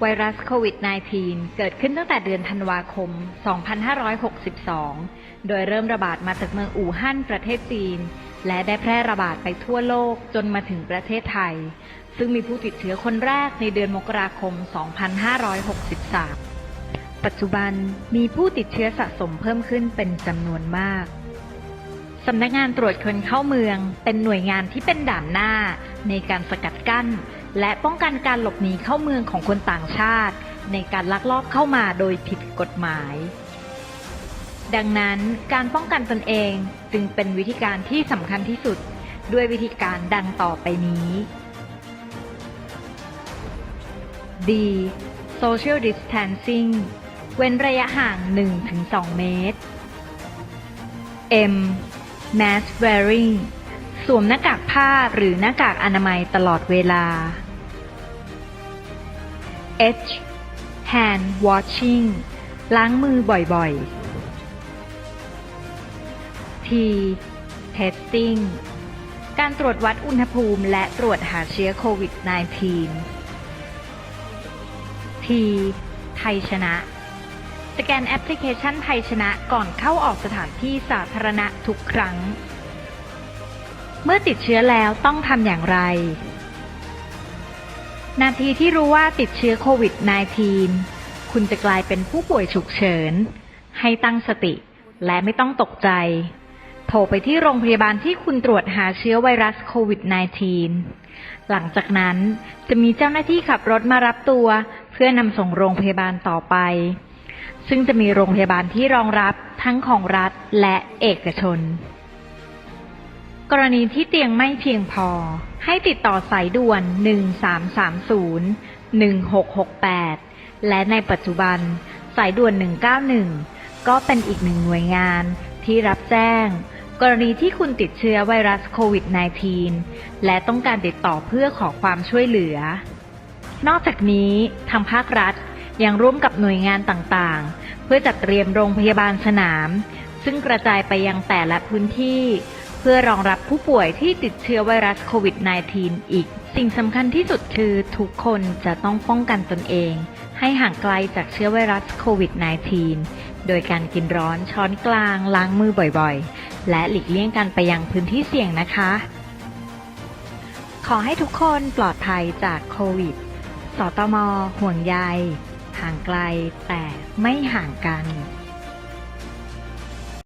ไวรัสโควิด -19 เกิดขึ้นตั้งแต่เดือนธันวาคม 2562 โดยเริ่มระบาดมาจากเมืองอู่ฮั่นประเทศจีน และได้แพร่ระบาดไปทั่วโลกจนมาถึงประเทศไทย ซึ่งมีผู้ติดเชื้อคนแรกในเดือนมกราคม 2563 ปัจจุบันมีผู้ติดเชื้อสะสมเพิ่มขึ้นเป็นจำนวนมากสำนักงานตรวจคนเข้าเมืองเป็นหน่วยงานที่เป็นด่านหน้าในการสกัดกั้น และป้องกันการหลบหนีเข้าเมืองของคนต่างชาติ ในการลักลอบเข้ามาโดยผิดกฎหมาย ดังนั้นการป้องกันตนเองจึงเป็นวิธีการที่สำคัญที่สุดด้วยวิธีการดังต่อไปนี้ D social distancing เว้นระยะห่าง 1-2 เมตร M mask wearing สวมหน้ากากผ้าหรือหน้ากากอนามัยตลอดเวลา H hand washing ล้างมือบ่อยๆ T testing การตรวจวัดอุณหภูมิและตรวจหาเชื้อโควิด -19 T ไทยชนะ สแกนแอปพลิเคชันไทยชนะก่อนเข้าออกสถานที่สาธารณะทุกครั้ง เมื่อติดเชื้อแล้วต้องทำอย่างไร นาทีที่รู้ว่าติดเชื้อโควิด -19 คุณจะกลายเป็นผู้ป่วยฉุกเฉิน ให้ตั้งสติและไม่ต้องตกใจ โทรไปที่โรงพยาบาลที่คุณตรวจหาเชื้อไวรัสโควิด -19 หลังจากนั้นจะมีเจ้าหน้าที่ขับรถมารับตัว เพื่อนำส่งโรงพยาบาลต่อไป ซึ่งจะมีโรงพยาบาลที่รองรับทั้งของรัฐและเอกชน กรณีที่เตียงไม่เพียงพอ ให้ติดต่อสายด่วน 1330 1668 และในปัจจุบัน สายด่วน 191 ก็เป็นอีกหนึ่งหน่วยงานที่รับแจ้ง กรณีที่คุณติดเชื้อไวรัสโควิด -19 และต้องการติดต่อเพื่อขอความช่วยเหลือ นอกจากนี้ทางภาครัฐยังร่วมกับหน่วยงานต่างๆ เพื่อจัดเตรียมโรงพยาบาลสนาม ซึ่งกระจายไปยังแต่ละพื้นที่ พื่อรองรับผู้ป่วยที่ติดเชื้อไวรัสโควิด -19 อีก สิ่งสำคัญที่สุดคือทุกคนจะต้องป้องกันตนเอง ให้ห่างไกลจากเชื้อไวรัสโควิด -19 โดยการกินร้อนช้อนกลางล้างมือบ่อยๆ และหลีกเลี่ยงการไปยังพื้นที่เสี่ยงนะคะ ขอให้ทุกคนปลอดภัยจากโควิด สตม ห่วงใยห่างไกลแต่ไม่ห่างกัน